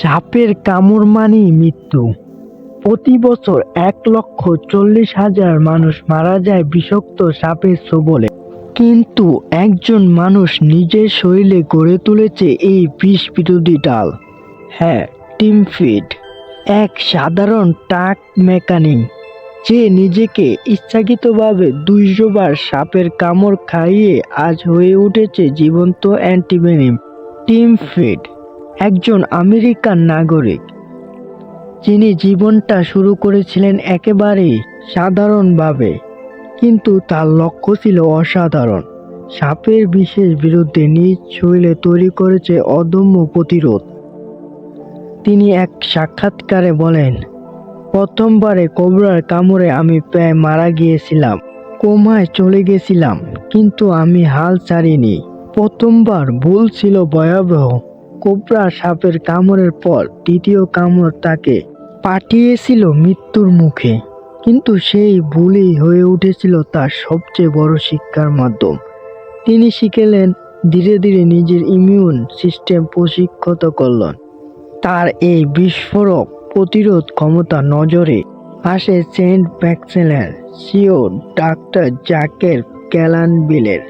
সাপের কামড় মানেই মৃত্যু। প্রতি বছর এক লক্ষ চল্লিশ হাজার মানুষ মারা যায় বিষাক্ত সাপের ছোবলে কিন্তু একজন মানুষ নিজের শরীরে গড়ে তুলেছে এই বিষ বিরোধী ডাল। হ্যাঁ টিম ফিট এক সাধারণ টাক মেকানিক, যে নিজেকে ইচ্ছাকৃতভাবে দুইশো বার সাপের কামড় খাইয়ে আজ হয়ে উঠেছে জীবন্ত অ্যান্টিভেনিম। টিম ফিট একজন আমেরিকান নাগরিক। যিনি জীবনটা শুরু করেছিলেন একেবারেই সাধারণভাবে, কিন্তু তার লক্ষ্য ছিল অসাধারণ। সাপের বিশেষ বিরুদ্ধে নিজ শরীরে তৈরি করেছে অদম্য প্রতিরোধ। তিনি এক সাক্ষাৎকারে বলেন, প্রথমবারে কোবরার কামড়ে আমি প্রায় মারা গিয়েছিলাম, কোমায় চলে গেছিলাম, কিন্তু আমি হাল ছাড়িনি। প্রথমবার ভুল ছিল ভয়াবহ কোবরা সাপের কামড়ের পর দ্বিতীয় কামড় তাকে পাঠিয়েছিল মৃত্যুর মুখে। কিন্তু সেই ভুলই হয়ে উঠেছিল তার সবচেয়ে বড় শিক্ষার মাধ্যম। তিনি শিখেলেন ধীরে ধীরে নিজের ইমিউন সিস্টেম প্রশিক্ষিত করলেন। তার এই বিস্ফোরক প্রতিরোধ ক্ষমতা নজরে আসে সেন্ট ভ্যাকসেলের সিও ডাক্তার জাকের ক্যালানবিলের।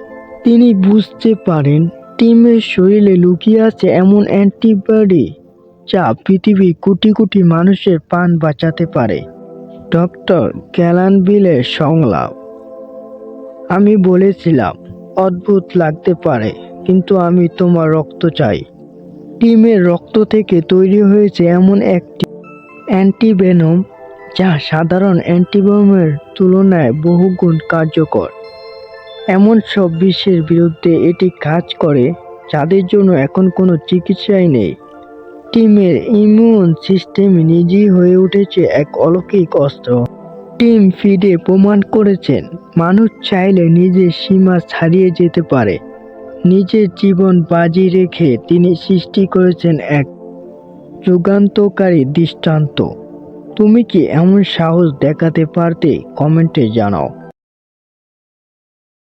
তিনি বুঝতে পারেন টিমের শরীরে লুকিয়ে আছে এমন অ্যান্টিবডি যা পৃথিবী কোটি কোটি মানুষের প্রাণ বাঁচাতে পারে। ডক্টর ক্যালানবিলের সংলাপ। আমি বলেছিলাম, অদ্ভুত লাগতে পারে, কিন্তু আমি তোমার রক্ত চাই। টিমের রক্ত থেকে তৈরি হয়েছে এমন একটি অ্যান্টিভেনম যা সাধারণ অ্যান্টিভেনমের তুলনায় বহুগুণ কার্যকর। এমন সব বিষের বিরুদ্ধে এটি কাজ করে, যাদের জন্য এখন কোনো চিকিৎসাই নেই। টিমের ইমিউন সিস্টেম নিজেই হয়ে উঠেছে এক অলৌকিক অস্ত্র। টিম ফিডে প্রমাণ করেছেন, মানুষ চাইলে নিজের সীমা ছাড়িয়ে যেতে পারে। নিজের জীবন বাজি রেখে তিনি সৃষ্টি করেছেন এক যুগান্তকারী দৃষ্টান্ত। তুমি কি এমন সাহস দেখাতে পারতে? কমেন্টে জানাও।